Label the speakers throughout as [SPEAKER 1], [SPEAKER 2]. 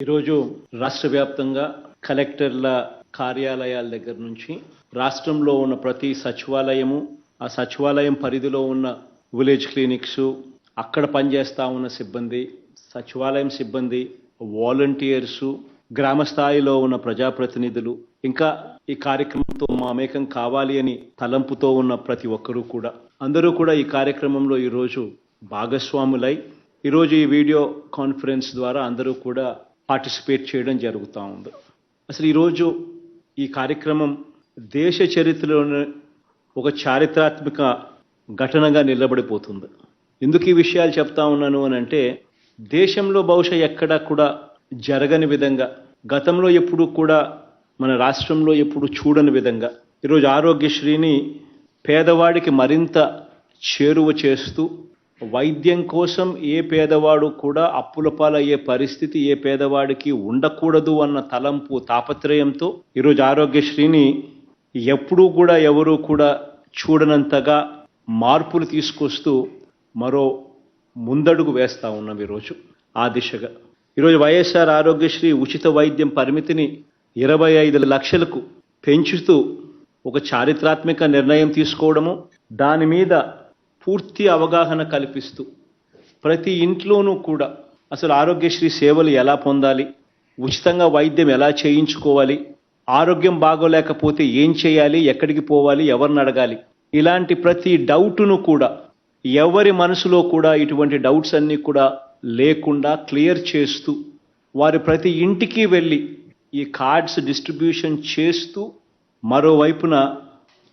[SPEAKER 1] ఈరోజు రాష్ట్ర వ్యాప్తంగా కలెక్టర్ల కార్యాలయాల దగ్గర నుంచి రాష్ట్రంలో ఉన్న ప్రతి సచివాలయము ఆ సచివాలయం పరిధిలో ఉన్న విలేజ్ క్లినిక్స్ అక్కడ పనిచేస్తూ ఉన్న సిబ్బంది సచివాలయం సిబ్బంది వాలంటీర్స్ గ్రామ స్థాయిలో ఉన్న ప్రజాప్రతినిధులు ఇంకా ఈ కార్యక్రమంతో మామేకం కావాలి అని తలంపుతో ఉన్న ప్రతి ఒక్కరూ కూడా. అందరూ కూడా ఈ కార్యక్రమంలో ఈరోజు భాగస్వాములై ఈరోజు ఈ వీడియో కాన్ఫరెన్స్ ద్వారా అందరూ కూడా పార్టిసిపేట్ చేయడం జరుగుతూ ఉంది. అసలు ఈరోజు ఈ కార్యక్రమం దేశ చరిత్రలోనే ఒక చారిత్రాత్మక ఘటనగా నిలబడిపోతుంది. ఎందుకు ఈ విషయాలు చెప్తా ఉన్నాను అని అంటే దేశంలో బహుశా ఎక్కడా కూడా జరగని విధంగా గతంలో ఎప్పుడు కూడా మన రాష్ట్రంలో ఎప్పుడు చూడని విధంగా ఈరోజు ఆరోగ్యశ్రీని పేదవాడికి మరింత చేరువ చేస్తూ వైద్యం కోసం ఏ పేదవాడు కూడా అప్పుల పాలయ్యే పరిస్థితి ఏ పేదవాడికి ఉండకూడదు అన్న తలంపు తాపత్రయంతో ఈరోజు ఆరోగ్యశ్రీని ఎప్పుడూ కూడా ఎవరూ కూడా చూడనంతగా మార్పులు తీసుకొస్తూ మరో ముందడుగు వేస్తా ఉన్నాం ఈరోజు ఆ దిశగా. ఈరోజు వైఎస్ఆర్ ఆరోగ్యశ్రీ ఉచిత వైద్యం పరిమితిని ఇరవై ఐదు లక్షలకు పెంచుతూ ఒక చారిత్రాత్మక నిర్ణయం తీసుకోవడము దాని మీద పూర్తి అవగాహన కల్పిస్తూ ప్రతి ఇంట్లోనూ కూడా అసలు ఆరోగ్యశ్రీ సేవలు ఎలా పొందాలి? ఉచితంగా వైద్యం ఎలా చేయించుకోవాలి? ఆరోగ్యం బాగోలేకపోతే ఏం చేయాలి? ఎక్కడికి పోవాలి? ఎవరిని అడగాలి? ఇలాంటి ప్రతి డౌట్ను కూడా ఎవరి మనసులో కూడా ఇటువంటి డౌట్స్ అన్నీ కూడా లేకుండా క్లియర్ చేస్తూ వారి ప్రతి ఇంటికి వెళ్ళి ఈ కార్డ్స్ డిస్ట్రిబ్యూషన్ చేస్తూ మరోవైపున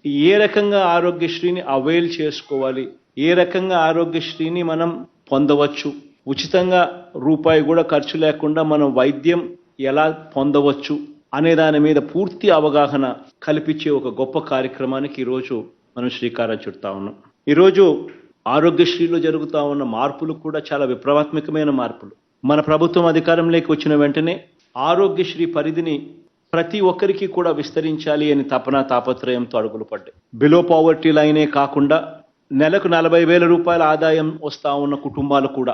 [SPEAKER 1] ఏ రకంగా ఆరోగ్యశ్రీని అవైల్ చేసుకోవాలి? ఏ రకంగా ఆరోగ్యశ్రీని మనం పొందవచ్చు? ఉచితంగా రూపాయి కూడా ఖర్చు లేకుండా మనం వైద్యం ఎలా పొందవచ్చు? అనే దాని మీద పూర్తి అవగాహన కల్పించే ఒక గొప్ప కార్యక్రమానికి ఈరోజు మనం శ్రీకారం చుడతా ఉన్నాం. ఈరోజు ఆరోగ్యశ్రీలో జరుగుతూ ఉన్న మార్పులు కూడా చాలా విప్లవాత్మకమైన మార్పులు. మన ప్రభుత్వం అధికారంలోకి వచ్చిన వెంటనే ఆరోగ్యశ్రీ పరిధిని ప్రతి ఒక్కరికి కూడా విస్తరించాలి అని తపన తాపత్రయంతో అడుగులు పడ్డాయి. బిలో పావర్టీ లైనే కాకుండా నెలకు నలభై వేల రూపాయల ఆదాయం వస్తా ఉన్న కుటుంబాలు కూడా